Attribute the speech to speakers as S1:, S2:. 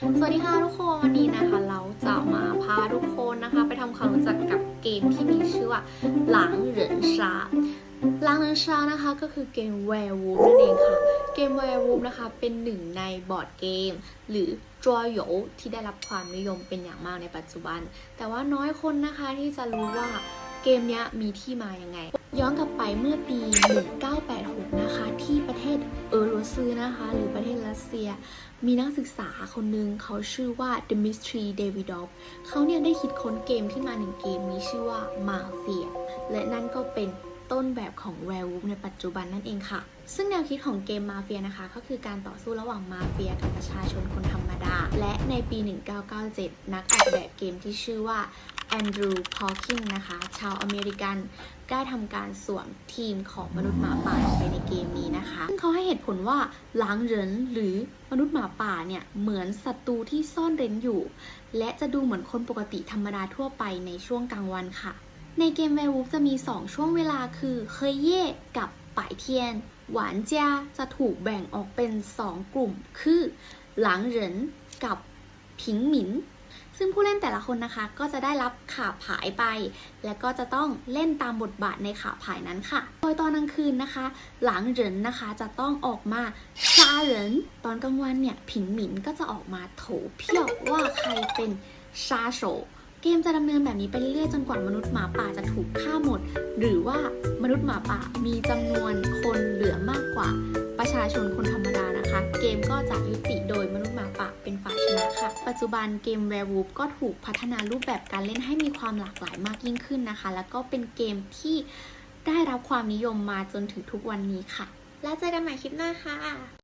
S1: สวัสดีค่ะทุกคนวันนี้นะคะ เราจะมาพาทุกคนนะคะ ไปทำความรู้จักกับเกมที่มีชื่อว่าหลังเหรินชาหลังเหรินชานะคะก็คือเกมแวร์วูฟนั่นเองค่ะ เกมแวร์วูฟนะคะเป็นหนึ่งในบอร์ดเกม หรือจวโยที่ได้รับความนิยมเป็นอย่างมากในปัจจุบัน แต่ว่าน้อยคนนะคะที่จะรู้ว่าเกมนี้มีที่มายังไง ย้อนกลับไปเมื่อปี 1986 นะคะ ที่ประเทศ เออนะคะ หรือประเทศรัสเซีย มีนักศึกษาคนหนึ่งเขาชื่อว่า Dmitry Davidov เขาเนี่ยได้คิดค้นเกมขึ้นมาหนึ่งเกมมีชื่อว่า Mafia และนั่นก็เป็นต้นแบบของ Werewolf ในปัจจุบันนั่นเองค่ะ ซึ่งแนวคิดของเกมมาเฟียนะคะ ก็คือการต่อสู้ระหว่างมาเฟียกับประชาชนคนธรรมดา และในปี 1997 นักออกแบบเกมที่ชื่อว่าแอนดรูว์ พอคิงนะคะ ชาวอเมริกัน ได้ทำการสวมทีมของมนุษย์หมาป่าไปในเกมนี้ ตุผลว่าหลางเหรินหรือมนุษย์หมาป่าเนี่ยเหมือนศัตรูที่ซ่อนเร้นอยู่ และจะดูเหมือนคนปกติธรรมดาทั่วไปในช่วงกลางวันค่ะ ในเกมแวร์วูฟจะมี 2 ช่วงเวลาคือเคยเย่กับป่ายเทียน หวานเจียจะถูกแบ่งออกเป็น 2 กลุ่ม คือหลางเหรินกับผิงหมิน ซึ่งผู้เล่นแต่ละคนนะคะ ก็จะได้รับขาผายไป และก็จะต้องเล่นตามบทบาทในขาผายนั้นค่ะ โดยตอนกลางคืนนะคะ หลังเหรินนะคะจะต้องออกมาชาเหรินตอนกลางวันเนี่ยผิงหมินก็จะออกมาโถเพี้ยวว่าใครเป็นชาโฉเกมจะดำเนินแบบนี้ไปเรื่อยจนกว่ามนุษย์หมาป่าจะถูกฆ่าหมด หรือว่ามนุษย์หมาป่ามีจำนวนคนเหลือมากกว่าประชาชนคนธรรมด เกมก็จะยุติโดยมนุษย์หมาป่าเป็นฝ่ายชนะค่ะ ปัจจุบันเกม Werewolf ก็ถูกพัฒนารูปแบบการเล่นให้มีความหลากหลายมากยิ่งขึ้นนะคะ แล้วก็เป็นเกมที่ได้รับความนิยมมาจนถึงทุกวันนี้ค่ะ แล้วเจอกันใหม่คลิปหน้าค่ะ